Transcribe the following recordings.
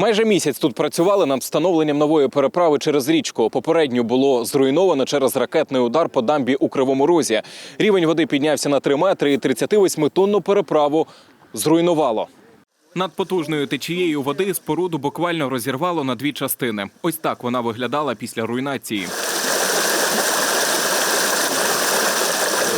Майже місяць тут працювали над встановленням нової переправи через річку. Попередню було зруйновано через ракетний удар по дамбі у Кривому Розі. Рівень води піднявся на 3 метри і 38-тонну переправу зруйнувало. Над потужною течією води споруду буквально розірвало на дві частини. Ось так вона виглядала після руйнації.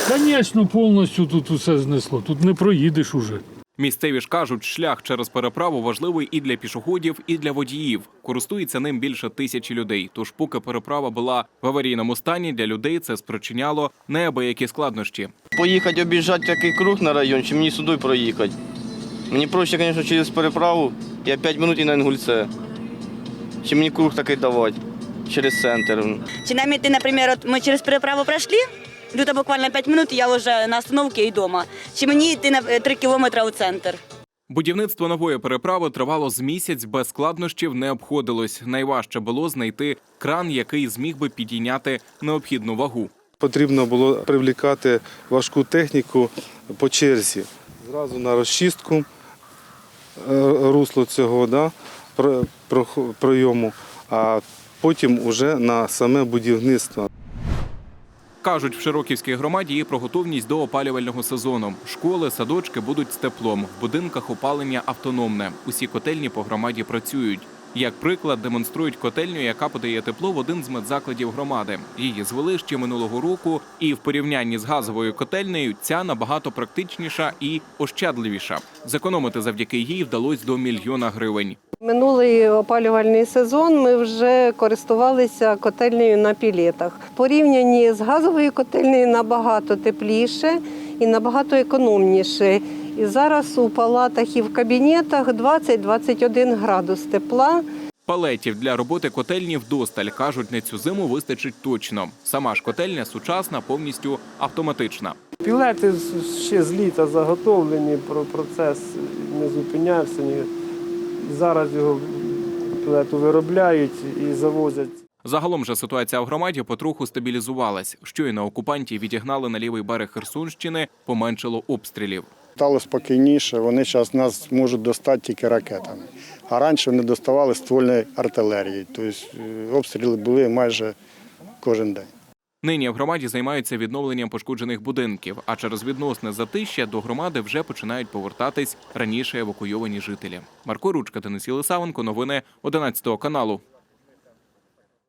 Звісно, повністю тут усе знесло. Тут не проїдеш уже. Місцеві ж кажуть, шлях через переправу важливий і для пішоходів, і для водіїв. Користується ним більше тисячі людей. Тож, поки переправа була в аварійному стані, для людей це спричиняло неабиякі складнощі. Поїхати об'їжджати такий круг на район, чи мені сюди проїхати. Мені проще, звісно, через переправу. Я 5 минут і на Інгульце. Чи мені круг такий давати через центр. Чи нам идти, например, от ми через переправу пройшли, тут буквально 5 минут, і я вже на остановці і вдома. Чи мені йти на 3 кілометри у центр? Будівництво нової переправи тривало з місяць, без складнощів не обходилось. Найважче було знайти кран, який зміг би підійняти необхідну вагу. Потрібно було привлікати важку техніку по черзі. Зразу на розчистку е, русло цього да, пройому, а потім уже на саме будівництво. Кажуть, в Широківській громаді є про готовність до опалювального сезону. Школи, садочки будуть з теплом. В будинках опалення автономне. Усі котельні по громаді працюють. Як приклад, демонструють котельню, яка подає тепло в один з медзакладів громади. Її звели ще минулого року, і в порівнянні з газовою котельнею ця набагато практичніша і ощадливіша. Зекономити завдяки їй вдалося до мільйона гривень. Минулий опалювальний сезон ми вже користувалися котельнею на пілетах. Порівнянні з газовою котельнею набагато тепліше і набагато економніше. І зараз у палатах і в кабінетах 20-21 градус тепла. Палетів для роботи котельні вдосталь кажуть, на цю зиму вистачить точно. Сама ж котельня сучасна, повністю автоматична. Пілети ще з літа заготовлені, про процес не зупинявся. Ні. Зараз його виробляють і завозять. Загалом же ситуація в громаді потроху стабілізувалась. Щойно окупантів відігнали на лівий берег Херсонщини, поменшило обстрілів. Стало спокійніше, вони зараз нас можуть достати тільки ракетами. А раніше вони доставали ствольної артилерії. Тобто е, обстріли були майже кожен день. Нині в громаді займаються відновленням пошкоджених будинків, а через відносне затища до громади вже починають повертатись раніше евакуйовані жителі. Марко Ручка, Денис Єлисавенко, новини 11 каналу.